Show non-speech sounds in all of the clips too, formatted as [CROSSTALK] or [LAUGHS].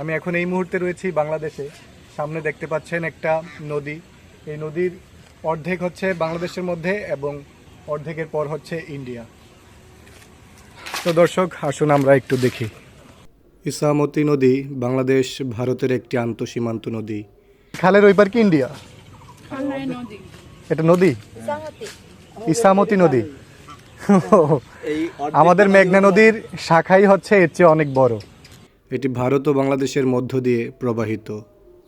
আমি এখন এই মুহূর্তে রয়েছি বাংলাদেশে। সামনে দেখতে পাচ্ছেন একটা নদী। এই নদীর অর্ধেক হচ্ছে বাংলাদেশের মধ্যে এবং অর্ধেকের পর হচ্ছে ইন্ডিয়া। তো দর্শক আসুন আমরা একটু দেখি। ইসামতি নদী বাংলাদেশ ভারতের একটি আন্তঃসীমান্ত নদী। খালের ওই পার কি ইন্ডিয়া? এটা নদী? ইসামতি। নদী। আমাদের মেঘনা নদীর শাখাই হচ্ছে এর চেয়ে অনেক বড়। এটি ভারত ও বাংলাদেশের মধ্য দিয়ে প্রবাহিত।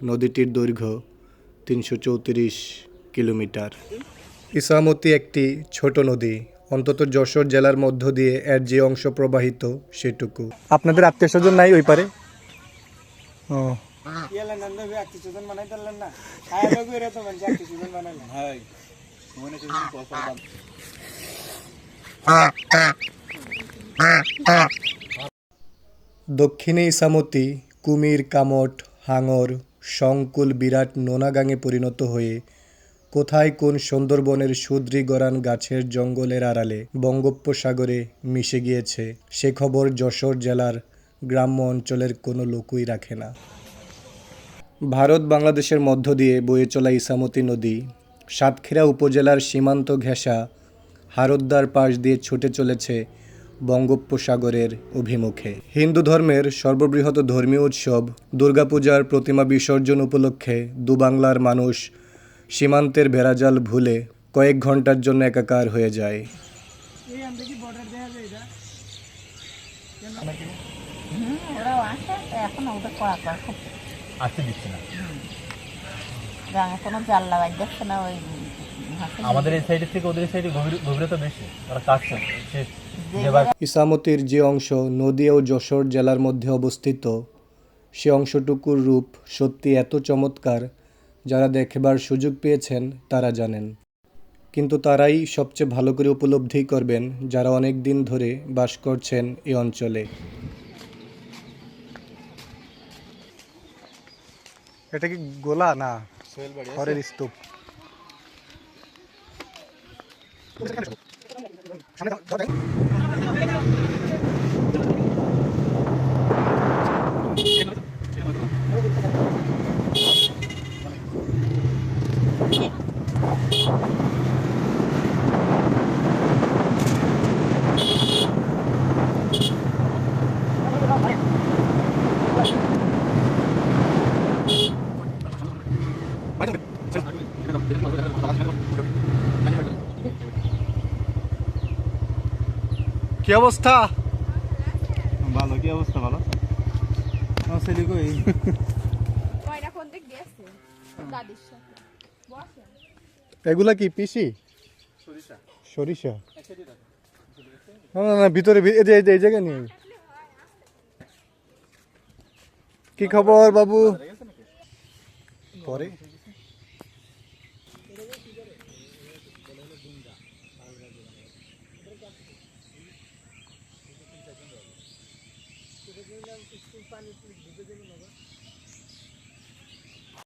নদীটির দৈর্ঘ্য তিনশো চৌত্রিশ কিলোমিটার। ইসামতি একটি ছোট নদী। অন্তত যশোর জেলার মধ্য দিয়ে এর যে অংশ প্রবাহিত, সেটুকু। আপনাদের আত্মীয় স্বজন নাই ওই পারে? দক্ষিণে ইসামতি, কুমির, কামট, হাঙর সংকুল বিরাট নোনাগাঙে পরিণত হয়ে কোথায় কোন সুন্দরবনের সুদ্রি গরান গাছের জঙ্গলের আড়ালে বঙ্গোপসাগরে মিশে গিয়েছে, সে খবর যশোর জেলার গ্রাম্য অঞ্চলের কোনো লোকই রাখে না। ভারত বাংলাদেশের মধ্য দিয়ে বয়ে চলা ইসামতি নদী, সাতক্ষীরা উপজেলার সীমান্ত ঘেঁষা হারোদ্দার পাশ দিয়ে ছুটে চলেছে বঙ্গোপসাগরের অভিমুখে। হিন্দু ধর্মের সর্ববৃহৎ ধর্মীয় উৎসব দুর্গাপূজার প্রতিমা বিসর্জন উপলক্ষে দুবাংলার মানুষ সীমান্তের ভেড়াজাল ভুলে কয়েক ঘণ্টার জন্য একাকার হয়ে যায়। আসতে দিচ্ছে না। কোনো জাল লাগাই দেখছে না ওই আমাদের এই সাইডের থেকে ওদের সাইডে গভীরতা বেশি। ওরা কাটছে ইসামতির যে অংশ নদী ও যশোর জেলার মধ্যে অবস্থিত সে অংশটুকুর রূপ সত্যি এত চমৎকার যারা দেখবার সুযোগ পেয়েছেন তারা জানেন। কিন্তু তারাই সবচেয়ে ভালো করে উপলব্ধি করবেন যারা অনেক দিন ধরে বাস করছেন এই অঞ্চলে। এটা কি গোলা না? খড়ের স্তূপ। [LAUGHS] 我先看这个，看到没有？看？কি অবস্থা? ভালো কি অবস্থা ভালো ছেলে কই? এগুলা কি পিসি? সরিষা। না না, না ভিতরে এই যে এই যে এই নিয়ে কি খবর বাবু? পরে। पाणी भिजत